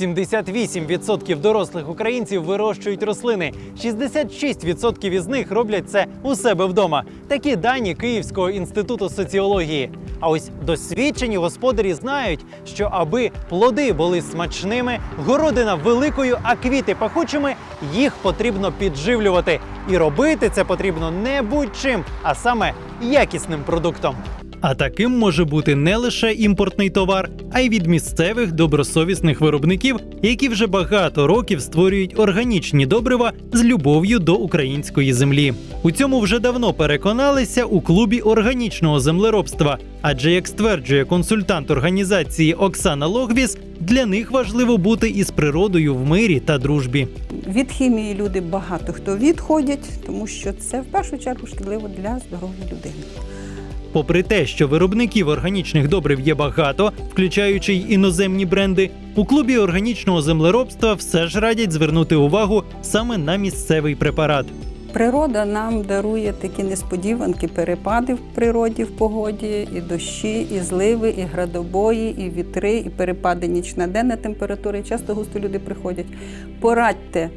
78% дорослих українців вирощують рослини. 66% із них роблять це у себе вдома. Такі дані Київського інституту соціології. А ось досвідчені господарі знають, що аби плоди були смачними, городина великою, а квіти пахучими, їх потрібно підживлювати. І робити це потрібно не будь-чим, а саме якісним продуктом. А таким може бути не лише імпортний товар, а й від місцевих добросовісних виробників, які вже багато років створюють органічні добрива з любов'ю до української землі. У цьому вже давно переконалися у клубі органічного землеробства. Адже, як стверджує консультант організації Оксана Логвіс, для них важливо бути із природою в мирі та дружбі. Від хімії люди багато хто відходять, тому що це в першу чергу шкідливо для здоров'я людини. Попри те, що виробників органічних добрив є багато, включаючи й іноземні бренди, у клубі органічного землеробства все ж радять звернути увагу саме на місцевий препарат. Природа нам дарує такі несподіванки, перепади в природі, в погоді, і дощі, і зливи, і градобої, і вітри, і перепади нічна денна температури. Часто густо люди приходять. Порадьте,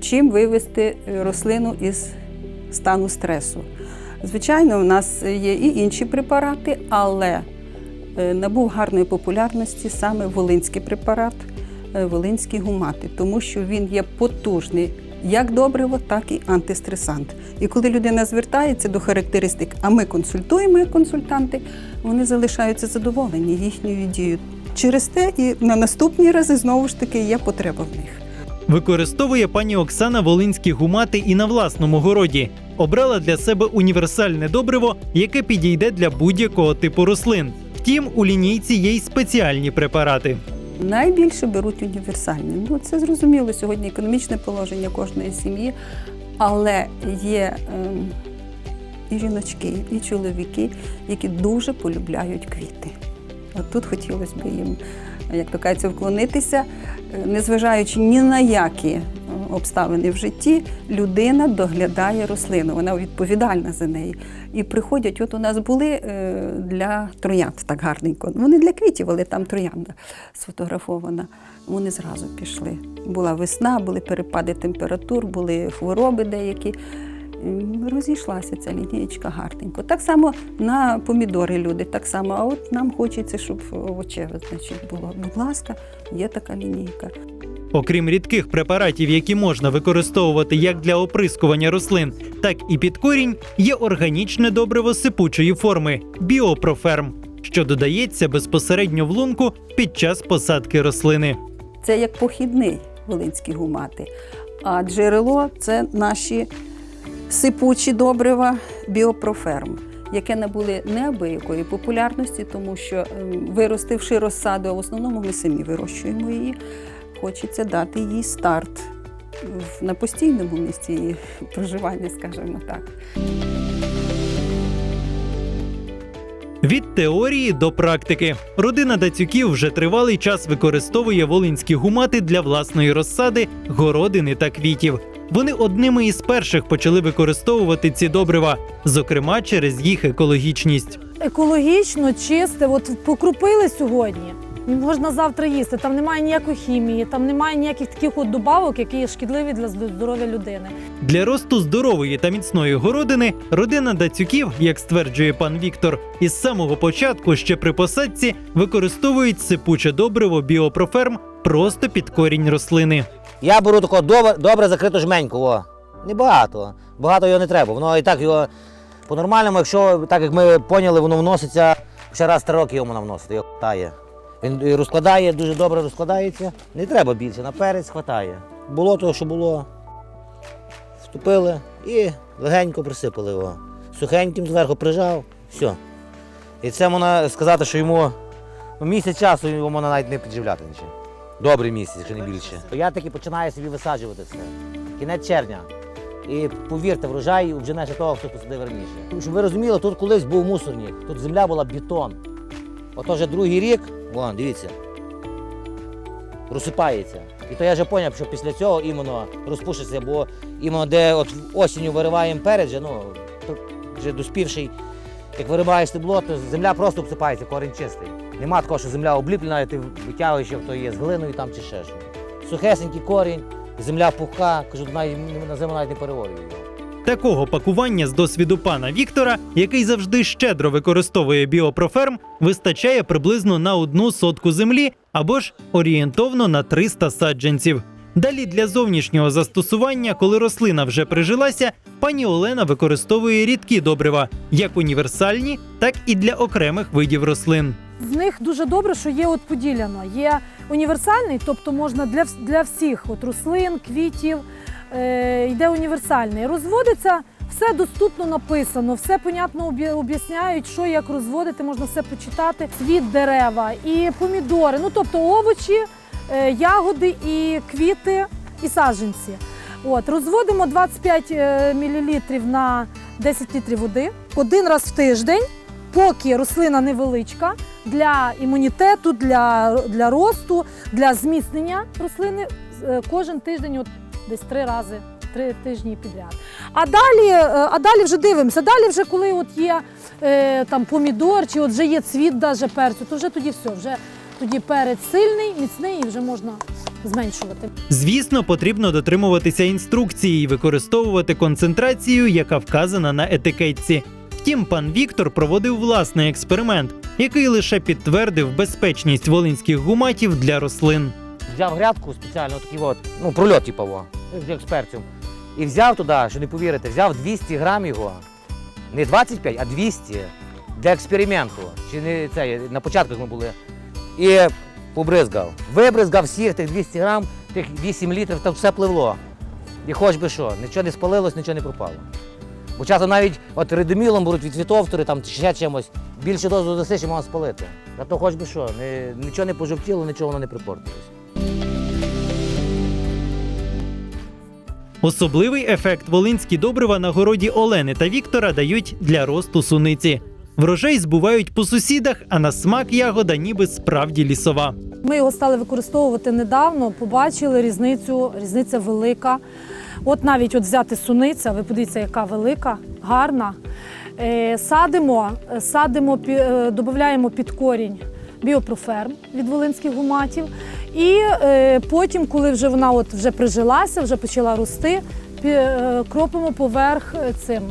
чим вивести рослину із стану стресу. Звичайно, в нас є і інші препарати, але е, набув гарної популярності саме волинський препарат, е, волинські гумати, тому що він є потужний як добриво, так і антистресант. І коли людина звертається до характеристик, а ми консультуємо як консультанти, вони залишаються задоволені їхньою дією. Через те і на наступні рази знову ж таки є потреба в них. Використовує пані Оксана волинські гумати і на власному городі. Обрала для себе універсальне добриво, яке підійде для будь-якого типу рослин. Втім, у лінійці є й спеціальні препарати. Найбільше беруть універсальні. Ну це зрозуміло сьогодні економічне положення кожної сім'ї, але є ем, і жіночки, і чоловіки, які дуже полюбляють квіти. Тут хотілося б їм, як то кажеться, вклонитися, Е, незважаючи ні на які е, обставини в житті, людина доглядає рослину, вона відповідальна за неї. І приходять, от у нас були е, для троянд так гарненько. Вони для квітів, але там троянда сфотографована. Вони зразу пішли. Була весна, були перепади температур, були хвороби деякі. Розійшлася ця лінієчка гарненько. Так само на помідори люди, так само. А от нам хочеться, щоб овочеве значить, було. Будь ласка, є така лінійка. Окрім рідких препаратів, які можна використовувати як для оприскування рослин, так і під корінь, є органічне добриво сипучої форми біопроферм, що додається безпосередньо в лунку під час посадки рослини. Це як похідний волинські гумати. А джерело це наші сипучі добрива біопроферм, яке набули неабиякої популярності, тому що ем, виростивши розсаду, а в основному ми самі вирощуємо її. Хочеться дати їй старт на постійному місці її проживання, скажімо так. Від теорії до практики родина Дацюків вже тривалий час використовує волинські гумати для власної розсади, городини та квітів. Вони одними із перших почали використовувати ці добрива, зокрема через їх екологічність. екологічно, чисте. От покрупили сьогодні. Можна завтра їсти. Там немає ніякої хімії, там немає ніяких таких от добавок, які є шкідливі для здоров'я людини. Для росту здорової та міцної городини родина Дацюків, як стверджує пан Віктор, із самого початку ще при посадці використовують сипуче добриво біопроферм просто під корінь рослини. Я беру таку добре, добре закриту жменьку. О. Небагато. Багато його не треба. Воно і так його по-нормальному, якщо так як ми поняли, воно вноситься ще раз три роки його можна вносити, його хватає. Він розкладає, дуже добре розкладається. Не треба більше, на перець хватає. Було того, що було. Вступили і легенько присипали його. Сухеньким зверху прижав, все. І це можна сказати, що йому ну, місяць часу його можна навіть не підживляти нічим. Добрий місяць, якщо не більше. Я таки починаю собі висаджувати це. Кінець червня. І повірте, врожай вже не того, хто посадив раніше. Щоб ви розуміли, тут колись був мусорник, тут земля була бетон. Ото вже другий рік, вон, дивіться, розсипається. І то я вже зрозумів, що після цього іменно розпушиться, бо іменно де от осінню вириваємо перед, вже, ну, вже доспівший, як вириваєш стебло, то земля просто обсипається, корінь чистий. Нема такого, що земля обліплена, і ти витягуєш, як то є з глиною там чи ще що. Сухесенький корінь, земля пухка, кажу, на зиму навіть не переворюю його. Такого пакування з досвіду пана Віктора, який завжди щедро використовує біопроферм, вистачає приблизно на одну сотку землі або ж орієнтовно на 300 саджанців. Далі для зовнішнього застосування, коли рослина вже прижилася, пані Олена використовує рідкі добрива, як універсальні, так і для окремих видів рослин. В них дуже добре, що є от поділяно. Є універсальний, тобто можна для, для всіх от рослин, квітів, е, йде універсальний. Розводиться, все доступно написано, все понятно об'ясняють, що як розводити, можна все почитати. Світ дерева і помідори, ну тобто овочі, е, ягоди і квіти, і саджанці. От, розводимо 25 мл на 10 літрів води один раз в тиждень, поки рослина невеличка, для імунітету, для, для росту, для зміцнення рослини е, кожен тиждень, от десь три рази, три тижні підряд. А далі, е, а далі вже дивимося. Далі, вже коли от є е, там помідор, чи от вже є цвіт даже перцю, то вже тоді все, вже тоді перець сильний, міцний і вже можна зменшувати. Звісно, потрібно дотримуватися інструкції і використовувати концентрацію, яка вказана на етикетці. Втім, пан Віктор проводив власний експеримент, який лише підтвердив безпечність волинських гуматів для рослин. Взяв грядку спеціально, такий от, ну, прольот, типу, во, як з перцем. І взяв туди, що не повірите, взяв 200 грам його. Не 25, а 200 для експерименту. Чи не це, на початку ми були. І побризгав. Вибризгав всіх тих 200 грам, тих 8 літрів, там все пливло. І хоч би що, нічого не спалилось, нічого не пропало. Бо часто навіть от редомілом беруть від фітофтори, там чи ще чимось, більше дозу даси, що можна спалити. А то хоч би що, не, нічого не пожовтіло, нічого воно не припортилось. Особливий ефект волинські добрива на городі Олени та Віктора дають для росту суниці. Врожай збувають по сусідах, а на смак ягода ніби справді лісова. Ми його стали використовувати недавно, побачили різницю, різниця велика. От навіть от взяти суниця, ви подивіться, яка велика, гарна. Е, садимо, е, садимо, е, додаємо під корінь біопроферм від волинських гуматів. І потім, коли вже вона от вже прижилася, вже почала рости, кропимо поверх цим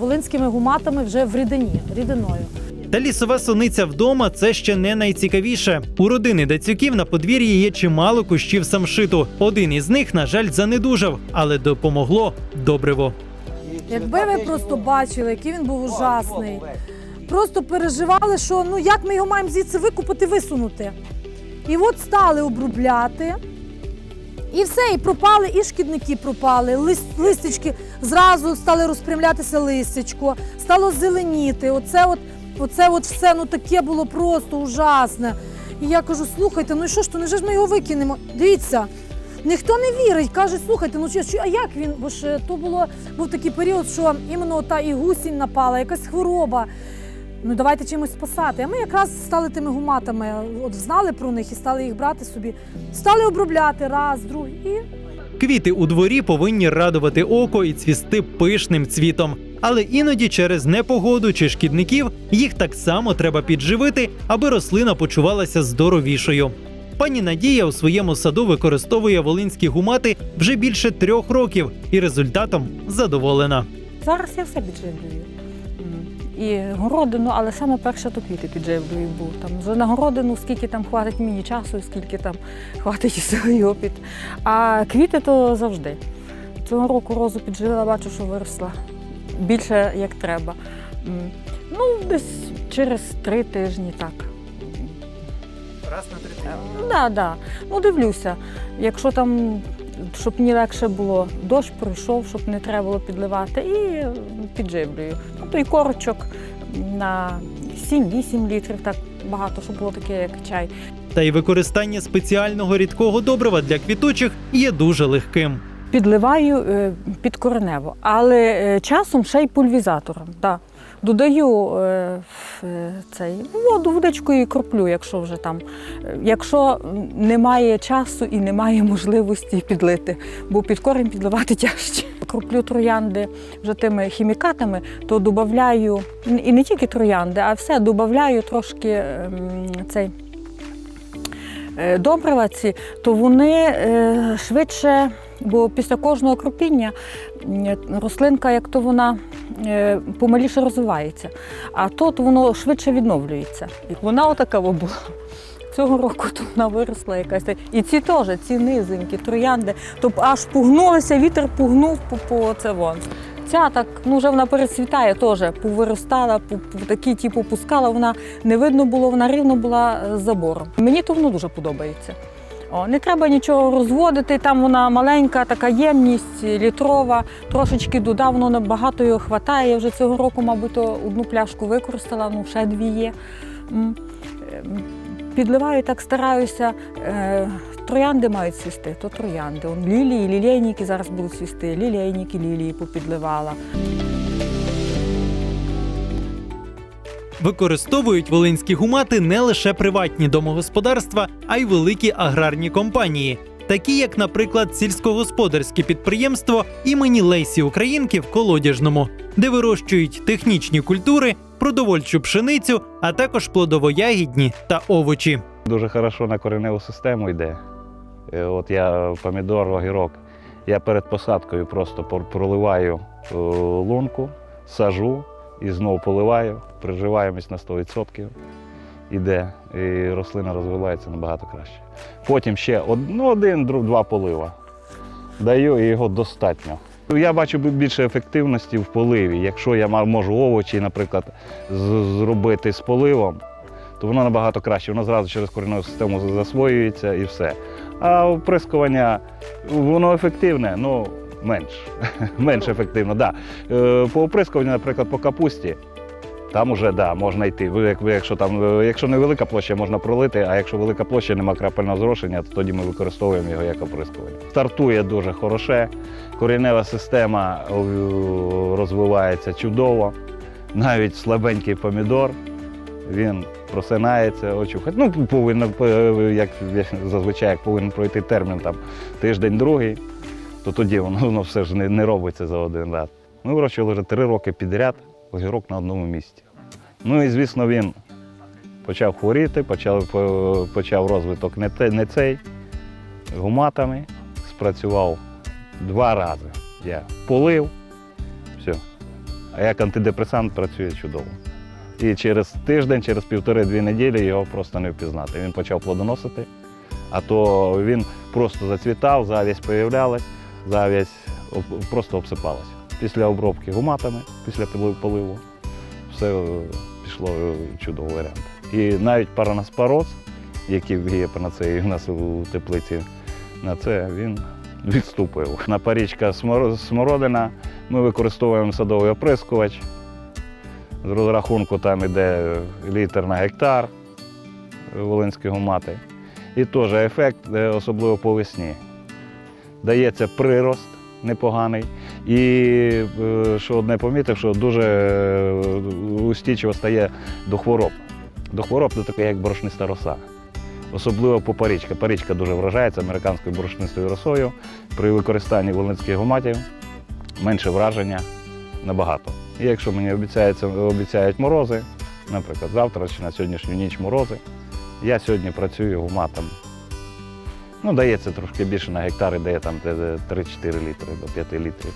волинськими гуматами вже в рідині, рідиною. Та лісова суниця вдома це ще не найцікавіше. У родини Дацюків на подвір'ї є чимало кущів самшиту. Один із них, на жаль, занедужав, але допомогло добриво. Якби ви просто бачили, який він був ужасний. Просто переживали, що ну як ми його маємо звідси викупити, висунути. І от стали обробляти. І все, і пропали, і шкідники пропали, лист, листячки зразу стали розпрямлятися листячко, стало зеленіти. Оце от, оце от все ну таке було просто ужасне. І я кажу: слухайте, ну і що ж то, не ж ми його викинемо? Дивіться, ніхто не вірить. Каже, слухайте, ну чи, а як він? Бо ж е, то було був такий період, що іменно та і гусінь напала, якась хвороба. Ну давайте чимось спасати. А ми якраз стали тими гуматами, от знали про них і стали їх брати собі. Стали обробляти раз, другий і Квіти у дворі повинні радувати око і цвісти пишним цвітом. Але іноді через непогоду чи шкідників їх так само треба підживити, аби рослина почувалася здоровішою. Пані Надія у своєму саду використовує волинські гумати вже більше трьох років і результатом задоволена. Зараз я все підживлюю. І городину, але саме перше то квіти підживлюю, бо там за на городину, скільки там хватить мені часу, скільки там хватить сили опіт. А квіти то завжди. Цього року розу підживила, бачу, що виросла більше як треба. Ну, десь через три тижні так. Раз на три Так, да, да. Ну, дивлюся. Якщо там, щоб мені легше було, дощ пройшов, щоб не треба було підливати, і е, підживлюю. Ну, той корочок на 7-8 літрів, так багато, щоб було таке, як чай. Та й використання спеціального рідкого добрива для квітучих є дуже легким. Підливаю е, підкоренево, але е, часом ще й пульвізатором. Да. Додаю е, е, цей воду, водичкою і кроплю, якщо вже там. Якщо немає часу і немає можливості підлити, бо під корінь підливати тяжче. кроплю троянди вже тими хімікатами, то додаю і не тільки троянди, а все додаю трошки ем, цей добрива ці, то вони е, швидше, бо після кожного кропіння рослинка, як то вона е, помаліше розвивається, а тут воно швидше відновлюється. Вона отака була. Цього року то вона виросла якась. І ці теж, ці низенькі, троянди, то аж пугнулися, вітер пугнув по, по це вон. Ця так, ну вже вона перецвітає теж, повиростала, по, по, такі ті попускала, вона не видно було, вона рівно була е, з забором. Мені то воно дуже подобається. О, не треба нічого розводити, там вона маленька, така ємність, літрова, трошечки додав, воно набагато його хватає. Я вже цього року, мабуть, одну пляшку використала, ну ще дві є. Ем, Підливаю так, стараюся. Е, Троянди мають свісти, то троянди. Он лілії, лілейники зараз будуть свісти, лілейники, лілії попідливала. Використовують волинські гумати не лише приватні домогосподарства, а й великі аграрні компанії, такі як, наприклад, сільськогосподарське підприємство імені Лесі Українки в Колодяжному, де вирощують технічні культури, продовольчу пшеницю, а також плодово-ягідні та овочі. Дуже хорошо на кореневу систему йде. Е, От я помідор, огірок. Я перед посадкою просто проливаю е, лунку, сажу і знову поливаю, приживаємось на 100%. Іде, і рослина розвивається набагато краще. Потім ще ну, один, два полива. Даю і його достатньо. Я бачу більше ефективності в поливі. Якщо я можу овочі, наприклад, зробити з поливом, то воно набагато краще. Воно зразу через кореневу систему засвоюється і все. А оприскування, воно ефективне, ну менш, менш ефективно. Да. Е, По оприскуванню, наприклад, по капусті, там уже да, можна йти. Якщо там, е, якщо невелика площа, можна пролити, а якщо велика площа, нема крапельного зрошення, то тоді ми використовуємо його як оприскування. Стартує дуже хороше, коренева система розвивається чудово. Навіть слабенький помідор, він просинається, очухає. Ну, повинно, е, як зазвичай, як повинен пройти термін там тиждень-другий, то тоді воно, воно все ж не, не робиться за один раз. Ми вирощували вже три роки підряд огірок на одному місці. Ну і звісно, він почав хворіти, почав, почав розвиток не, те, не цей гуматами, спрацював два рази. Я полив, все. А як антидепресант працює чудово. І через тиждень, через півтори-дві неділі його просто не впізнати. Він почав плодоносити, а то він просто зацвітав, завість появлялась, завість просто обсипалась. Після обробки гуматами, після поливу, все е, пішло е, чудовий варіант. І навіть паранаспороз, який є панацеєю у нас у теплиці, на це він відступив. На парічка смородина ми використовуємо садовий оприскувач. З розрахунку там іде літр на гектар е, волинські гумати. І теж ефект, е, особливо по весні. Дається прирост непоганий. І е, що одне помітив, що дуже е, устійчиво стає до хвороб. До хвороб це таке, як борошниста роса. Особливо по парічка. Парічка дуже вражається американською борошнистою росою. При використанні волинських гуматів менше враження набагато. І якщо мені обіцяється, обіцяють морози, наприклад, завтра чи на сьогоднішню ніч морози, я сьогодні працюю гуматом. Ну, дається трошки більше на гектар, дає там де- де 3-4 літри до 5 літрів.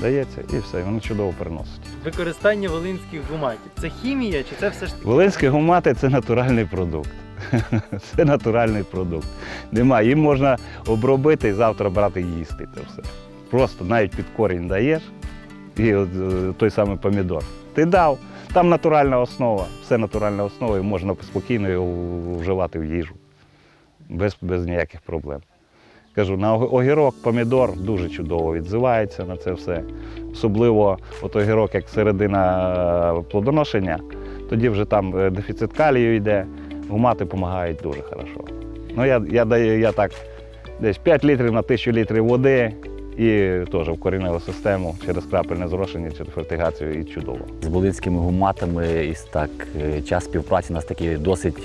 Дається і все, і воно чудово переносить. Використання волинських гуматів це хімія чи це все ж таки? Волинські гумати це натуральний продукт. Це натуральний продукт. Нема. Їм можна обробити і завтра брати і їсти. Це все. Просто навіть під корінь даєш, і е, той самий помідор. Ти дав, там натуральна основа, все натуральна основа, і можна спокійно його вживати в їжу. Без, без ніяких проблем. Кажу, на огірок, помідор дуже чудово відзивається на це все. Особливо от огірок, як середина е, плодоношення, тоді вже там е, дефіцит калію йде, гумати допомагають дуже хорошо. Ну, я, я я так десь 5 літрів на 1000 літрів води і теж в коріневу систему через крапельне зрошення, через фертигацію і чудово. З волинськими гуматами із так е, час співпраці у нас такий досить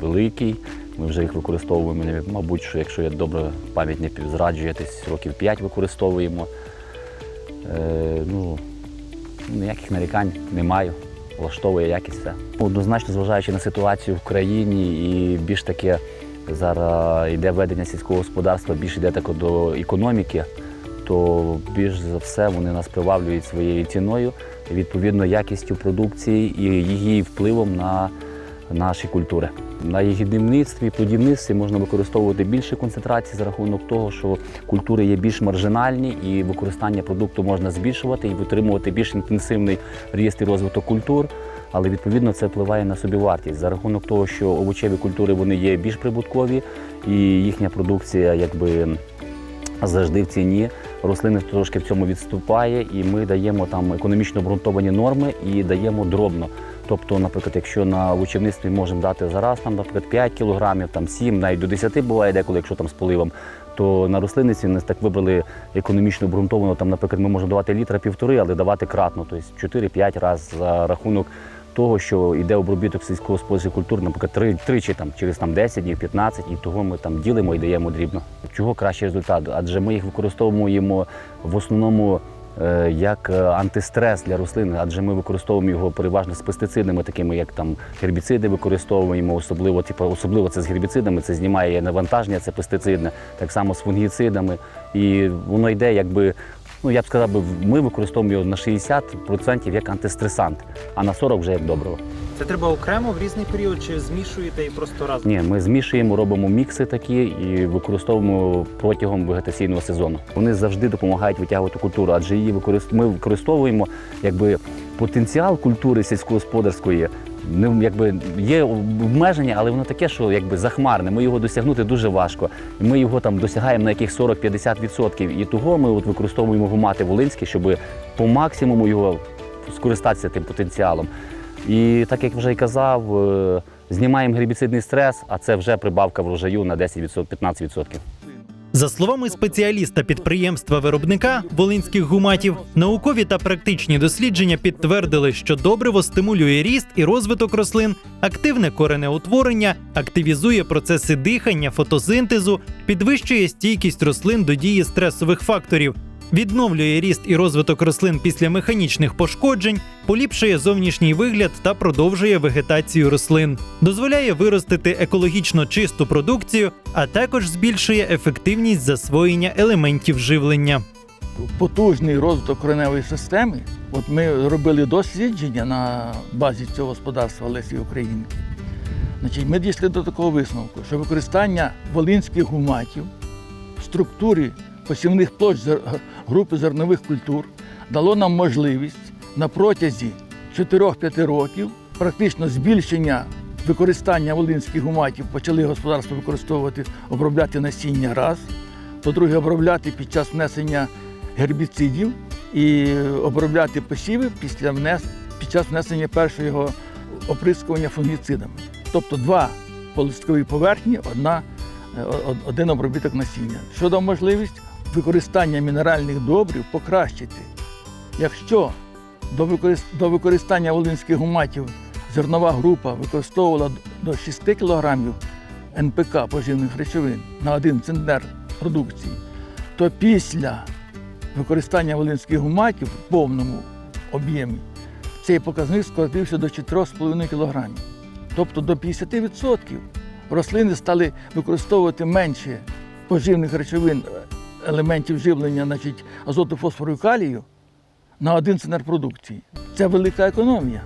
великий. Ми вже їх використовуємо, мабуть, що якщо я добре пам'ять не зраджує, десь років 5 використовуємо. Е, ну, ніяких нарікань не маю. Влаштовує якість все. Однозначно, зважаючи на ситуацію в країні і більш таке зараз йде ведення сільського господарства, більш йде тако до економіки, то більш за все вони нас приваблюють своєю ціною, відповідно якістю продукції і її впливом на наші культури. На ягідництві, плодівництві можна використовувати більше концентрації за рахунок того, що культури є більш маржинальні і використання продукту можна збільшувати і витримувати більш інтенсивний ріст і розвиток культур. Але відповідно це впливає на собівартість за рахунок того, що овочеві культури вони є більш прибуткові, і їхня продукція якби завжди в ціні. Рослини трошки в цьому відступає, і ми даємо там економічно обґрунтовані норми і даємо дробно. Тобто, наприклад, якщо на овочівництві можемо дати зараз, там, наприклад, 5 кілограмів, там 7, навіть до 10 буває деколи, якщо там з поливом, то на рослинниці ми так вибрали економічно обґрунтовано, там, наприклад, ми можемо давати літра півтори, але давати кратно, тобто 4-5 разів за рахунок того, що йде обробіток сільськогосподарських культур, наприклад, три, тричі там, через там, 10 днів, 15, і того ми там ділимо і даємо дрібно. Чого кращий результат? Адже ми їх використовуємо в основному е, як е, антистрес для рослин, адже ми використовуємо його переважно з пестицидами, такими як там гербіциди використовуємо, особливо, типу, особливо це з гербіцидами, це знімає навантаження, це пестицидне, так само з фунгіцидами. І воно йде якби. Ну, я б сказав, ми використовуємо його на 60% як антистресант, а на 40% вже як добриво. Це треба окремо в різний період чи змішуєте і просто разом? Ні, ми змішуємо, робимо мікси такі і використовуємо протягом вегетаційного сезону. Вони завжди допомагають витягувати культуру, адже її використ... ми використовуємо якби потенціал культури сільськогосподарської. Не якби є обмеження, але воно таке, що якби захмарне. Ми його досягнути дуже важко. Ми його там досягаємо на яких 40-50%. І того ми от використовуємо гумати волинські, щоб по максимуму його скористатися тим потенціалом. І так як вже й казав, е, знімаємо гербіцидний стрес, а це вже прибавка врожаю на 10-15%. За словами спеціаліста підприємства-виробника волинських гуматів, наукові та практичні дослідження підтвердили, що добриво стимулює ріст і розвиток рослин, активне коренеутворення, активізує процеси дихання, фотосинтезу, підвищує стійкість рослин до дії стресових факторів. Відновлює ріст і розвиток рослин після механічних пошкоджень, поліпшує зовнішній вигляд та продовжує вегетацію рослин, дозволяє виростити екологічно чисту продукцію, а також збільшує ефективність засвоєння елементів живлення. потужний розвиток кореневої системи. От ми робили дослідження на базі цього господарства Лесі Українки. Значить, ми дійшли до такого висновку, що використання волинських гуматів в структурі посівних площ групи зернових культур дало нам можливість на протязі 4-5 років практично збільшення використання волинських гуматів почали господарство використовувати, обробляти насіння раз, по-друге, обробляти під час внесення гербіцидів і обробляти посіви після внес... під час внесення першого оприскування фунгіцидами. Тобто два по листковій поверхні, одна, е, один обробіток насіння. Що дав можливість використання мінеральних добрив покращити. Якщо до, використання волинських гуматів зернова група використовувала до 6 кг НПК поживних речовин на один центнер продукції, то після використання волинських гуматів в повному об'ємі цей показник скоротився до 4,5 кг. Тобто до 50% рослини стали використовувати менше поживних речовин, е, елементів живлення, значить, азоту, фосфору і калію на один центнер продукції. Це велика економія.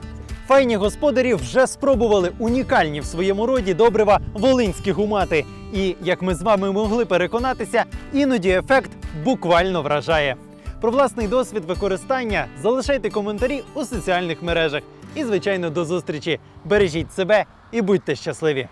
Файні господарі вже спробували унікальні в своєму роді добрива волинські гумати. І як ми з вами могли переконатися, іноді ефект буквально вражає. Про власний досвід використання залишайте коментарі у соціальних мережах. І, звичайно, до зустрічі. Бережіть себе і будьте щасливі!